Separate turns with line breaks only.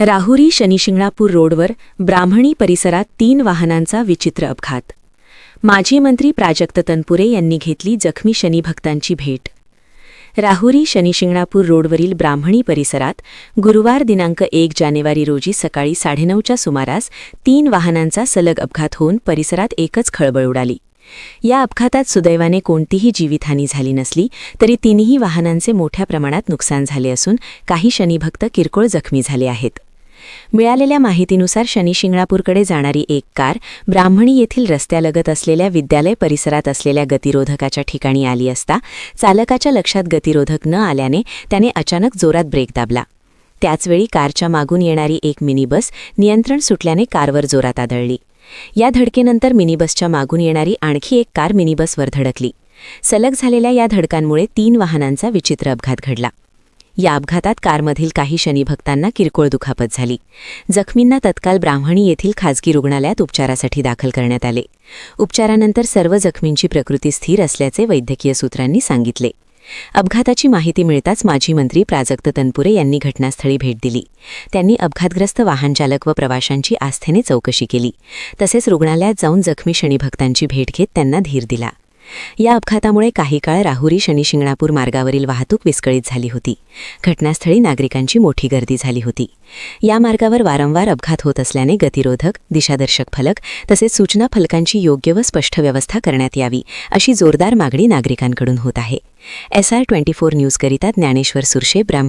राहुरी शनिशिंगणापूर रोडवर ब्राह्मणी परिसरात तीन वाहनांचा विचित्र अपघात. माजी मंत्री प्राजक्त तनपुरे यांनी घेतली जखमी शनिभक्तांची भेट. राहुरी शनिशिंगणापूर रोडवरील ब्राह्मणी परिसरात गुरुवार दिनांक एक जानेवारी रोजी सकाळी साडेनऊच्या सुमारास तीन वाहनांचा सलग अपघात होऊन परिसरात एकच खळबळ उडाली. या अपघातात सुदैवाने कोणतीही जीवितहानी झाली नसली तरी तिन्ही वाहनांचे मोठ्या प्रमाणात नुकसान झाले असून काही शनिभक्त किरकोळ जखमी झाले आहेत. मिळालेल्या माहितीनुसार शनिशिंगणापूरकडे जाणारी एक कार ब्राह्मणी येथील रस्त्यालगत असलेल्या विद्यालय परिसरात असलेल्या गतिरोधकाच्या ठिकाणी आली असता चालकाच्या लक्षात गतिरोधक न आल्याने त्याने अचानक जोरात ब्रेक दाबला. त्याचवेळी कारच्या मागून येणारी एक मिनी बस नियंत्रण सुटल्याने कारवर जोरात आदळली. या धडकेनंतर मिनी बसच्या मागून येणारी आणखी एक कार मिनी बसवर धडकली. सलग झालेल्या या धडकांमुळे तीन वाहनांचा विचित्र अपघात घडला. या अपघातात कारमधील काही शनिभक्तांना किरकोळ दुखापत झाली. जखमींना तत्काळ ब्राह्मणी येथील खाजगी रुग्णालयात उपचारासाठी दाखल करण्यात आले. उपचारानंतर सर्व जखमींची प्रकृती स्थिर असल्याचे वैद्यकीय सूत्रांनी सांगितले. अपघाताची माहिती मिळताच माजी मंत्री प्राजक्त तनपुरे यांनी घटनास्थळी भेट दिली. त्यांनी अपघातग्रस्त वाहनचालक व प्रवाशांची आस्थेने चौकशी केली. तसेच रुग्णालयात जाऊन जखमी शनिभक्तांची भेट घेत त्यांना धीर दिला. या अपघातामुळे काही काळ राहुरी शनिशिंगणापूर मार्गावरील वाहतूक विस्कळीत झाली होती. घटनास्थळी नागरिकांची मोठी गर्दी झाली होती. या मार्गावर वारंवार अपघात होत असल्याने गतिरोधक दिशादर्शक फलक तसेच सूचना फलकांची योग्य व स्पष्ट व्यवस्था करण्यात यावी अशी जोरदार मागणी नागरिकांकडून होत आहे. एसआर ट्वेंटी फोर न्यूजकरिता ज्ञानेश्वर सुरशे ब्राह्म